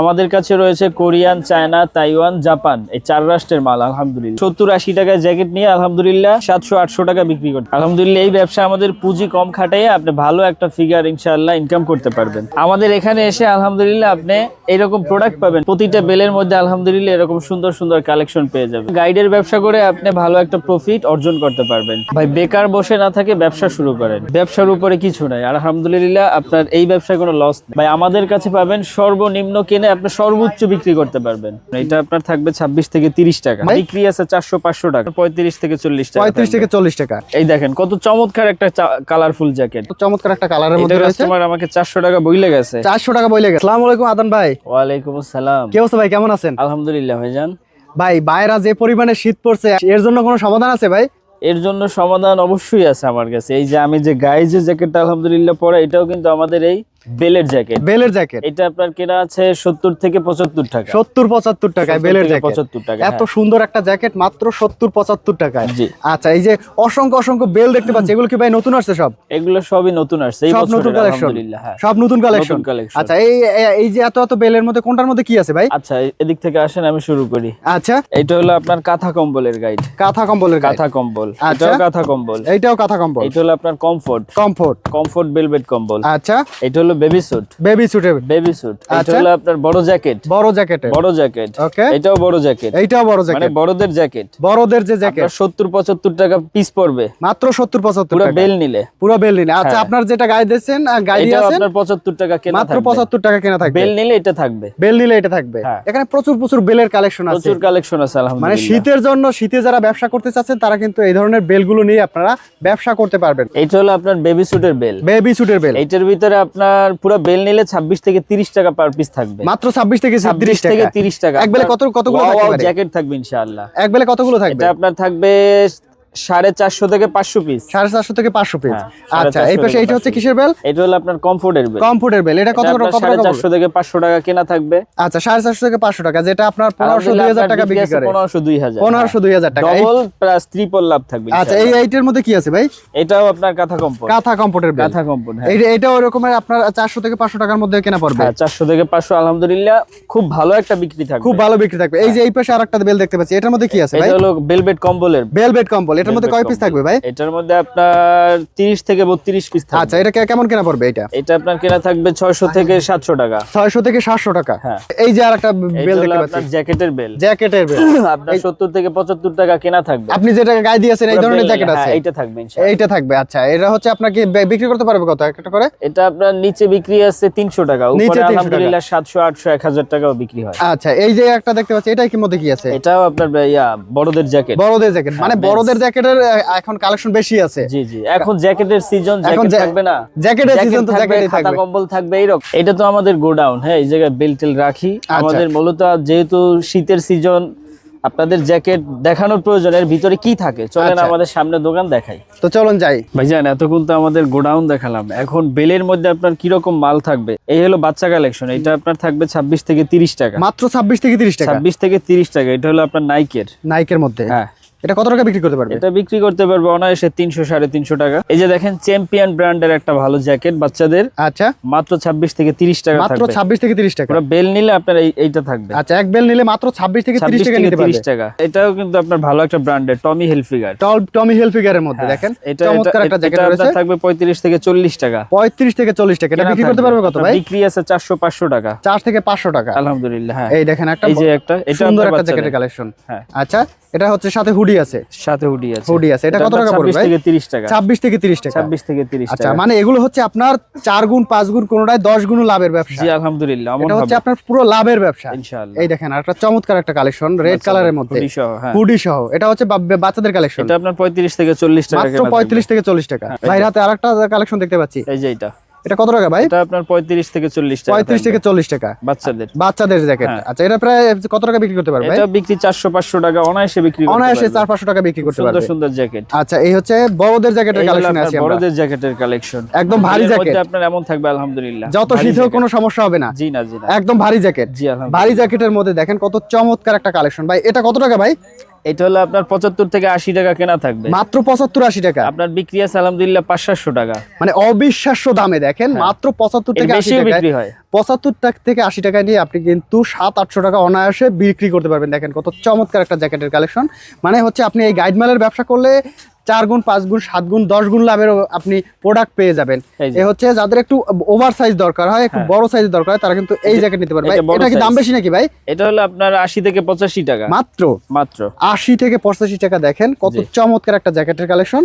আমাদের কাছে রয়েছে কোরিয়ান, চায়না, তাইওয়ান, জাপান, এই চার রাষ্ট্রের মাল, আলহামদুলিল্লাহ। সত্তর আশি টাকায় জ্যাকেট নিয়ে আলহামদুলিল্লাহ সাতশো আটশো টাকা বিক্রি করতে আলহামদুলিল্লাহ, এই ব্যবসা আমাদের পুঁজি কম খাটাইয়ে আপনি ভালো একটা ফিগার ইনশাআল্লাহ ইনকাম করতে পারবেন। আমাদের এখানে এসে আলহামদুলিল্লাহ আপনি এইরকম প্রোডাক্ট পাবেন। প্রতিটা বেলের মধ্যে আলহামদুলিল্লাহ এরকম সুন্দর সুন্দর কালেকশন পেয়ে যাবেন। গাইডের ব্যবসা করে আপনি ভালো একটা প্রফিট অর্জন করতে পারবেন। ভাই, বেকার বসে না থাকে ব্যবসা শুরু করেন। ব্যবসার উপরে কিছু নাই। আলহামদুলিল্লাহ, আপনার এই ব্যবসায় কোনো লস নেই। ভাই, আমাদের কাছে পাবেন সর্বনিম্ন কিনে আপনি সর্বোচ্চ বিক্রি করতে পারবেন। এটা আপনার থাকবে ছাব্বিশ থেকে তিরিশ টাকা। ভাই? বিক্রি আছে চারশো পাঁচশো টাকা। পঁয়ত্রিশ থেকে চল্লিশ টাকা পঁয়ত্রিশ থাকবে। থেকে চল্লিশ টাকা। এই দেখেন কত চমৎকার একটা কালারফুল জ্যাকেট চমৎকার একটা কালারের এটা মধ্যে রয়েছে। কাস্টমার আমাকে চারশো টাকা বইলে গেছে। চারশো টাকা বইলে গেছে। সালাম আলাইকুম আদান ভাই। ওয়ালাইকুম আসসালাম। কি অবস্থা ভাই কেমন আছেন? আলহামদুলিল্লাহ ভাইজান। ভাই বাইরা যে পরিমাণে শীত পড়ছে এর জন্য কোনো সমাধান আছে ভাই? এর জন্য সমাধান অবশ্যই আছে আমার কাছে। এই যে আমি যে গায়ে যে জ্যাকেটটা আলহামদুলিল্লাহ পরে এটাও কিন্তু আমাদের এই বেলের জ্যাকেট। বেলের জ্যাকেট। এটা আপনার কেনা আছে সত্তর থেকে পঁচাত্তর টাকা। সত্তর পঁচাত্তর টাকায় বেলের জ্যাকেট। পঁচাত্তর টাকা এত সুন্দর একটা জ্যাকেট মাত্র সত্তর পঁচাত্তর টাকায়। জি। আচ্ছা এই যে অসংখ্য অসংখ্য বেল দেখতে পাচ্ছি এগুলো কি ভাই নতুন আসছে সব? এগুলো সবই নতুন আসছে এই নতুন কালেকশন হ্যাঁ। সব নতুন কালেকশন আচ্ছা এই এই- যে এত এত বেলের মধ্যে কোনটার মধ্যে কি আছে ভাই? আচ্ছা এদিক থেকে আসেন আমি শুরু করি। আচ্ছা। এটা হলো আপনার কাঁথা কম্বলের গাইড কাঁথা কম্বলের কাঁথা কম্বল। আচ্ছা। এটাও কাঁথা কম্বল। এইটাও কাঁথা কম্বল। এটা হলো আপনার কমফোর্ট কমফোর্ট কমফোর্ট বেলভেট কম্বল। আচ্ছা। এটা হলো বেবি স্যুট বেবি সুটের বেবি স্যুট এটা। হলো আপনার বড় জ্যাকেট বড় জ্যাকেটে বড় জ্যাকেট ওকে এটাও বড় জ্যাকেট এইটাও বড় মানে বড়দের জ্যাকেট বড়দের যে জ্যাকেট আপনার সত্তর পঁচাত্তর টাকা পিস পড়বে। মাত্র সত্তর পঁচাত্তর পুরো বেল নিলে। পুরো বেল নিন আচ্ছা হ্যাঁ। আপনার যেটা গায়ে এটাও আছেন আপনার পঁচাত্তর টাকা কেনা মাত্র থাকবে। পঁচাত্তর টাকা কেনা থাকবে। বেল নিলে এটা থাকবে। বেল নিলে এটা থাকবে। হ্যাঁ। এখানে প্রচুর প্রচুর বেলের কালেকশন আছে। প্রচুর কালেকশন আছে মানে শীতের জন্য শীতে যারা ব্যবসা করতে চাচ্ছেন তারা কিন্তু এই ধরনের বেলগুলো নিয়ে আপনারা ব্যবসা করতে পারবেন। এইটা হলো আপনার বেবি স্যুটের বেল বেবি সুটের বেল এইটার ভিতরে আপনার পুরো বেল নিলে ছাব্বিশ থেকে তিরিশ টাকা পার পিস থাকবে। মাত্র ছাব্বিশ থেকে ছাব্বিশ তিরিশ থেকে টাকা। তিরিশ টাকা। এক বেলা কত কতগুলো থাকবে জ্যাকেট থাকবে ইনশাআল্লাহ। এক বেলে কতগুলো থাকবে? এটা আপনার থাকবে সাড়ে চারশো থেকে পাঁচশো পিস সাড়ে চারশো থেকে পাঁচশো পিস হ্যাঁ, আচ্ছা এই পাশে এইটা হচ্ছে কিসের বেল এটা হলো আপনার কমফোর্টের বেল কমফোর্টের বেল এটা কত এটা সাড়ে চারশো থেকে পাঁচশো টাকা কেনা থাকবে। আচ্ছা সাড়ে চারশো থেকে পাঁচশো টাকা যেটা আপনার পনেরোশো দুই হাজার টাকা বিক্রি করে। পনেরোশো দুই হাজার। পনেরোশো দুই হাজার টাকা। ডবল প্লাস ত্রিপল লাভ থাকবে আচ্ছা এই এইটার মধ্যে কি আছে ভাই? এটাও আপনার কাঁথা কাঁথা কমফোর্টের বেল কাঁথা হ্যাঁ। এটা ওই রকমের আপনার চারশো থেকে পাঁচশো টাকার মধ্যে কেনা পড়বে। হ্যাঁ চারশো থেকে পাঁচশো আলহামদুলিল্লাহ খুব ভালো একটা বিক্রি থাকবে। খুব ভালো বিক্রি থাকবে। এই যে এই পাশে আরেকটা বেল দেখতে পাচ্ছি। এটার মধ্যে কি আছে ভাই? এটা হলো বেলভেট কম্বলের। বেলভেট কম্বল। এটার মধ্যে কয় পিস থাকবে ভাই? এটার মধ্যে আপনার তিরিশ থেকে বত্রিশ পিস থাকবে। আচ্ছা এটা কেমন কেনা পড়বে এটা? এটা আপনার কেনা থাকবে ছয়শো থেকে সাতশো টাকা। ছয়শো থেকে সাতশো টাকা। হ্যাঁ। এই যে আরেকটা বেল দেখতে জ্যাকেটের বেল জ্যাকেটের বেল আপনার সত্তর থেকে পঁচাত্তর টাকা কেনা থাকবে। আপনি যেটা গায়ে দিয়েছেন এই ধরনের জ্যাকেট আছে। হ্যাঁ, এইটা থাকবে ইনশাআল্লাহ। এইটা থাকবে আচ্ছা। এটা হচ্ছে আপনাকে বিক্রি করতে পারবে কত? একটা করে? এটা আপনার নিচে বিক্রি আছে তিনশো টাকা নিচে উপরে আলহামদুলিল্লাহ সাতশো আটশো এক হাজার টাকাও বিক্রি হয়। আচ্ছা এই যে একটা দেখতে পাচ্ছি এটাই কি মধ্যে কি আছে? এটাও আপনার ইয়া বড়দের জ্যাকেট। বড়দের জ্যাকেট। মানে বড়দের জ্যাকেটের এখন কালেকশন বেশি আছে। জি জি। এখন জ্যাকেটের সিজন জ্যাকেট থাকবে না। জ্যাকেটের সিজন তো থাকবে, জ্যাকেটই খাতা থাকবে। কম্বল থাকবে এইরকম। এটা তো আমাদের গোডাউন হ্যাঁ এই জায়গায় বেলটেল রাখি। আচ্ছা। আমাদের মূলত যেহেতু শীতের সিজন আপনাদের জ্যাকেট দেখানোর প্রয়োজন এর ভিতরে কি থাকে? চলেন আচ্ছা। আমাদের সামনে দোকান দেখাই। তো চলুন যাই। ভাই ভাইজান এতক্ষণ তো আমাদের গোডাউন দেখালাম। এখন বেলের মধ্যে আপনার কীরকম মাল থাকবে? এই হলো বাচ্চা কালেকশন এটা আপনার থাকবে ছাব্বিশ থেকে তিরিশ টাকা। মাত্র ছাব্বিশ থেকে তিরিশ টাকা। ছাব্বিশ থেকে তিরিশ টাকা এটা হলো আপনার নাইকের নাইকের মধ্যে। হ্যাঁ। এটা কত টাকা বিক্রি করতে পারবে? এটা বিক্রি করতে পারবে অনায়াসে তিনশো সাড়ে তিনশো টাকা। এই যে দেখেন চ্যাম্পিয়ন ব্র্যান্ডের একটা ভালো জ্যাকেট বাচ্চাদের। আচ্ছা। মাত্র ছাব্বিশ থেকে তিরিশ টাকা মাত্র ছাব্বিশ থেকে তিরিশ টাকা। বেল নিলে আপনার এইটা থাকবে। আচ্ছা এক বেল নিলে মাত্র ছাব্বিশ থেকে তিরিশ টাকা নিতে তিরিশ টাকা। এটাও কিন্তু আপনার ভালো একটা ব্র্যান্ডের টমি হেলফিগার টল টমি হেলফিগারের মধ্যে দেখেন। হ্যাঁ, এটা চমৎকার একটা জ্যাকেট এটা রয়েছে। থাকবে পঁয়ত্রিশ থেকে চল্লিশ টাকা। পঁয়ত্রিশ থেকে চল্লিশ টাকা। এটা বিক্রি করতে। পারবে কত ভাই? বিক্রি আছে চারশো পাঁচশো টাকা। চার থেকে পাঁচশো টাকা। আলহামদুলিল্লাহ হ্যাঁ। এই দেখেন একটা এই যে একটা এটা সুন্দর একটা জ্যাকেটের কালেকশন হ্যাঁ। আচ্ছা এটা হচ্ছে সাথে হুডি আছে। সাথে হুডি আছে। হুডি আছে। এটা কত টাকা পড়বে ছাব্বিশ ভাই? থেকে তিরিশ টাকা। ছাব্বিশ থেকে তিরিশ টাকা। ছাব্বিশ থেকে তিরিশ আচ্ছা মানে এগুলো হচ্ছে আপনার চার গুণ পাঁচ গুণ কোনোটায় দশ গুণ লাভের ব্যবসা। জি আলহামদুলিল্লাহ এটা হচ্ছে আপনার পুরো লাভের ব্যবসা। ইনশাআল্লাহ। এই দেখেন একটা চমৎকার একটা কালেকশন রেড কালারের মধ্যে। হুডি সহ হ্যাঁ। হুডি সহ। এটা হচ্ছে বাচ্চাদের কালেকশন। এটা আপনার পঁয়ত্রিশ থেকে চল্লিশ টাকা মাত্র কেনা থাকবে। পঁয়ত্রিশ থেকে চল্লিশ টাকা। ভাই হাতে আরেকটা কালেকশন দেখতে পাচ্ছি। এই যে এটা এটা কত টাকা ভাই? এটা আপনার পঁয়ত্রিশ থেকে চল্লিশ টাকা পঁয়ত্রিশ থাকবে। থেকে চল্লিশ টাকা। বাচ্চাদের। বাচ্চাদের জ্যাকেট। আচ্ছা এটা প্রায় কত টাকা বিক্রি করতে পারবে ভাই? এটা বিক্রি চারশো পাঁচশো টাকা অনায়াসে বিক্রি করতে অনায়াসে পারবে। চার পাঁচশো টাকা বিক্রি করতে সুন্দর পারবে। সুন্দর জ্যাকেট আচ্ছা এই হচ্ছে বড়দের জ্যাকেটের কালেকশন আছে আমরা। বড়দের জ্যাকেটের কালেকশন একদম ভারী জ্যাকেট আপনার এমন থাকবে আলহামদুলিল্লাহ। যত শীতেও কোনো সমস্যা হবে না। জি না জি না। একদম ভারী জ্যাকেট জি আলহামদুলিল্লাহ। ভারী জ্যাকেটের মধ্যে দেখেন কত চমৎকার একটা কালেকশন ভাই এটা কত টাকা ভাই? এটা হলো আপনার পঁচাত্তর থেকে আশি টাকা কেনা থাকবে। মাত্র পঁচাত্তর আশি টাকা। আপনার বিক্রি আছে আলহামদুলিল্লাহ পাঁচ সাতশো টাকা। মানে অবিশ্বাস্য দামে দেখেন মাত্র পঁচাত্তর হ্যাঁ। থেকে আশি বিক্রি হয়। পঁচাত্তর টাকা থেকে আশি টাকা নিয়ে আপনি কিন্তু সাত আটশো টাকা অনায়াসে বিক্রি করতে পারবেন। দেখেন কত চমৎকার একটা জ্যাকেটের কালেকশন। মানে হচ্ছে আপনি এই গাইড মালের ব্যবসা করলে চার গুণ পাঁচ গুণ সাত গুণ দশ গুণ লাভের আপনি প্রোডাক্ট পেয়ে যাবেন। এই এ হচ্ছে যাদের একটু ওভার সাইজ দরকার হয় একটু বড় সাইজ দরকার হয় তারা কিন্তু এই জ্যাকেট নিতে পারবে। ভাই, এটা কি দাম বেশি নাকি ভাই? এটা হলো আপনার আশি থেকে পঁচাশি টাকা। মাত্র? মাত্র। আশি থেকে পঁচাশি টাকা দেখেন কত চমৎকার একটা জ্যাকেটের কালেকশন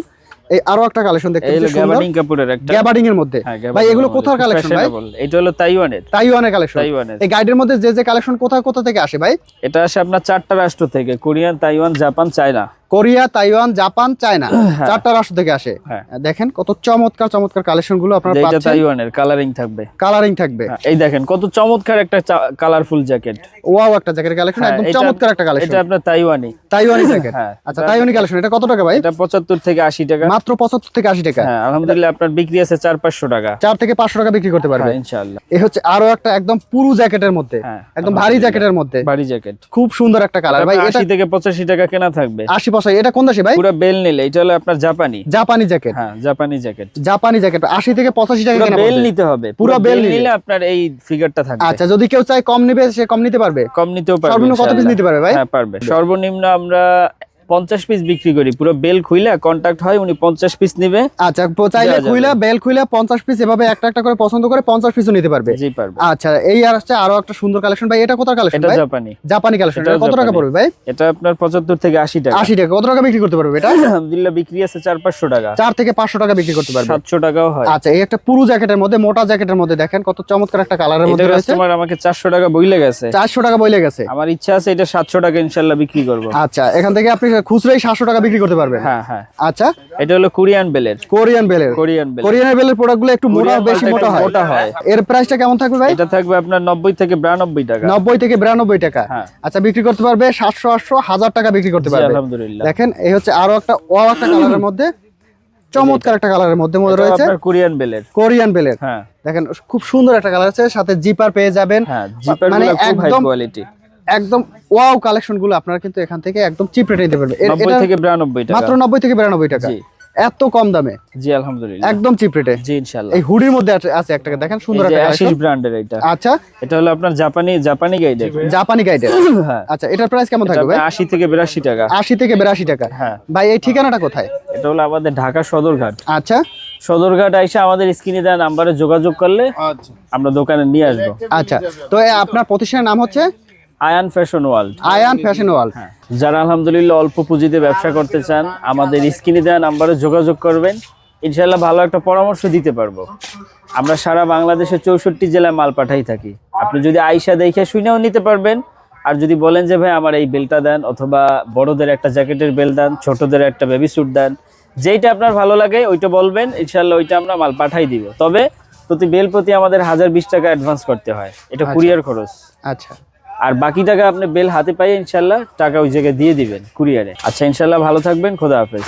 এই আরও একটা কালেকশন দেখতে গ্যাবার্ডিং কাপড়ের একটা। গ্যাবার্ডিং এর মধ্যে। হ্যাঁ, ভাই এগুলো কোথার কালেকশন ভাই? এটা হলো তাইওয়ানের তাইওয়ানের কালেকশন তাইওয়ানের এই গাইডের মধ্যে যে যে কালেকশন কোথা কোথা থেকে আসে ভাই? এটা আসে আপনার চারটা রাষ্ট্র থেকে Korean Taiwan Japan China Korea Taiwan Japan China হ্যাঁ। চারটা রাষ্ট্র থেকে আসে। হ্যাঁ। দেখেন কত চমৎকার চমৎকার কালেকশনগুলো আপনার তাইওয়ানের কালারিং থাকবে। কালারিং থাকবে। হ্যাঁ, এই দেখেন কত চমৎকার একটা কালারফুল জ্যাকেট ওয়াও একটা জ্যাকেট কালেকশন একদম চমৎকার একটা কালেকশন এটা আপনার তাইওয়ানি। তাইওয়ানি জ্যাকেট আচ্ছা তাইওয়ানি কালেকশন এটা কত টাকা ভাই? এটা 75 থেকে 80 টাকা। মাত্র 75 থেকে 80 টাকা। হ্যাঁ আলহামদুলিল্লাহ আপনার বিক্রি আছে 4 500 টাকা। 4 থেকে 500 টাকা বিক্রি করতে পারবে। ইনশাআল্লাহ। এই হচ্ছে আরও একটা একদম পুরো জ্যাকেটের মধ্যে। একদম ভারী জ্যাকেটের মধ্যে। ভারী জ্যাকেট খুব সুন্দর একটা কালার ভাই এটা 80 থেকে 85 টাকা কেনা থাকবে। 80 বসাই। এটা কোন দাসে ভাই? পুরো বেল নিলে এটা হলো আপনার জাপানি। জাপানি জ্যাকেট। হ্যাঁ জাপানি জ্যাকেট। জাপানি জ্যাকেট। 80 থেকে 85 টাকা কেনা বেল নিতে হবে। পুরো বেল নিলে। আপনার এই ফিগারটা থাকবে। আচ্ছা যদি কেউ চায় কম নেবে সে কম নিতে পারবে? কম নিতেও পারবে সর্বনিম্ন কত পিস নিতে পারবে ভাই? হ্যাঁ পারবে। সর্বনিম্ন আমরা পঞ্চাশ পিস বিক্রি করি। পুরো বেল খুইলা কন্টাক্ট হয় উনি পঞ্চাশ পিস নিবে। আচ্ছা চাইলে খুইলা বেল খুইলা পঞ্চাশ পিস এভাবে একটা একটা করে পছন্দ করে পঞ্চাশ পিসও নিতে পারবে। জি পারবে। আচ্ছা এই আর হচ্ছে আরও একটা সুন্দর কালেকশন ভাই এটা কোথার কালেকশন এটা জাপানি। জাপানি কালেকশন এটা কত টাকা পড়বে ভাই? এটা আপনার পঁচাত্তর থেকে আশি টাকা। আশি টাকা। কত টাকা বিক্রি করতে পারবে এটা? আলহামদুলিল্লাহ বিক্রি আছে চার পাঁচশো টাকা। চার থেকে পাঁচশো টাকা বিক্রি করতে পারবে। সাতশো টাকাও হয়। আচ্ছা এই একটা পুরু জ্যাকেটের মধ্যে মোটা জ্যাকেটের মধ্যে দেখেন কত চমৎকার একটা কালারের মধ্যে রয়েছে। কাস্টমার আমাকে চারশো টাকা বইলে গেছে। চারশো টাকা বইলে গেছে। আমার ইচ্ছা আছে এটা সাতশো টাকা ইনশাল্লাহ বিক্রি করব। আচ্ছা এখান থেকে আপনি খুচরাই সাতশো টাকা বিক্রি করতে পারবেন হ্যাঁ হ্যাঁ। আচ্ছা। এটা হলো কোরিয়ান বেলের। কোরিয়ান বেলের। কোরিয়ান বেল কোরিয়ানের বেলের প্রোডাক্টগুলো একটু মোটা বেশি মোটা হয়। মোটা হয়। এর প্রাইসটা কেমন থাকবে ভাই? এটা থাকবে আপনার নব্বই থেকে বিরানব্বই টাকা। নব্বই থেকে বিরানব্বই টাকা। হ্যাঁ। আচ্ছা বিক্রি করতে পারবে সাতশো আটশো হাজার টাকা বিক্রি করতে পারবে। আলহামদুলিল্লাহ। দেখেন এই হচ্ছে আরও একটা ও একটা কালারের মধ্যে। চমৎকার একটা কালারের মধ্যে মধ্যে রয়েছে। আপনার কোরিয়ান বেলের। কোরিয়ান বেলের। হ্যাঁ। দেখেন খুব সুন্দর একটা কালার আছে। সাথে জিপার পেয়ে যাবেন। হ্যাঁ জিপার মানে একদম কোয়ালিটি একদম ওয়াও কালেকশনগুলো আপনারা কিন্তু এখান থেকে একদম চিপ রেটে নিতে পারবেন। নব্বই থেকে বিরানব্বই টাকা। মাত্র নব্বই থেকে বিরানব্বই টাকা। জি। এত কম দামে। জি আলহামদুলিল্লাহ। একদম চিপ রেটে। জি ইনশাল্লাহ এই হুডির মধ্যে আছে- আছে একটা দেখেন সুন্দর একটা আশিস ব্র্যান্ডের এটা আচ্ছা। এটা হলো আপনার জাপানি জাপানি গাইডের জাপানি গাইডের হ্যাঁ। আচ্ছা এটার প্রাইস কেমন থাকবে ভাই? আপনার আশি থেকে বিরাশি টাকা। আশি থেকে বিরাশি টাকা। হ্যাঁ। ভাই এই ঠিকানাটা কোথায়? এটা হলো আমাদের ঢাকা সদরঘাট। আচ্ছা। সদরঘাট আইসা আমাদের স্ক্রিনে দেওয়া নাম্বারে যোগাযোগ করলে আমরা দোকানে নিয়ে আসব। আচ্ছা। তো আপনার প্রতিষ্ঠানের নাম হচ্ছে? Ayan fashion world Ayan fashion world যারা আলহামদুলিল্লাহ অল্প পুঁজিতে ব্যবসা করতে চান আমাদের স্ক্রিনে দেওয়া নাম্বারে যোগাযোগ করবেন। ইনশাল্লাহ ভালো একটা পরামর্শ দিতে পারব। আমরা সারা বাংলাদেশে চৌষট্টি জেলায় মাল পাঠাই থাকি। আপনি যদি আইসা দেখে শুনেও নিতে পারবেন। আর যদি বলেন যে ভাই আমার এই বেলটা দেন অথবা বড়দের একটা জ্যাকেটের বেল দেন ছোটদের একটা বেবি স্যুট দেন যেইটা আপনার ভালো লাগে ওইটা বলবেন ইনশাল্লাহ ওইটা আমরা মাল পাঠাই দিব। তবে প্রতি বেল প্রতি আমাদের হাজার বিশ টাকা অ্যাডভান্স করতে হয়। এটা কুরিয়ার খরচ। আচ্ছা। আর বাকি টাকা আপনি বেল হাতে পাই ইনশাল্লাহ টাকা ওই জায়গায় দিয়ে দিবেন কুরিয়ারে। আচ্ছা ইনশাল্লাহ ভালো থাকবেন, খোদা হাফেজ।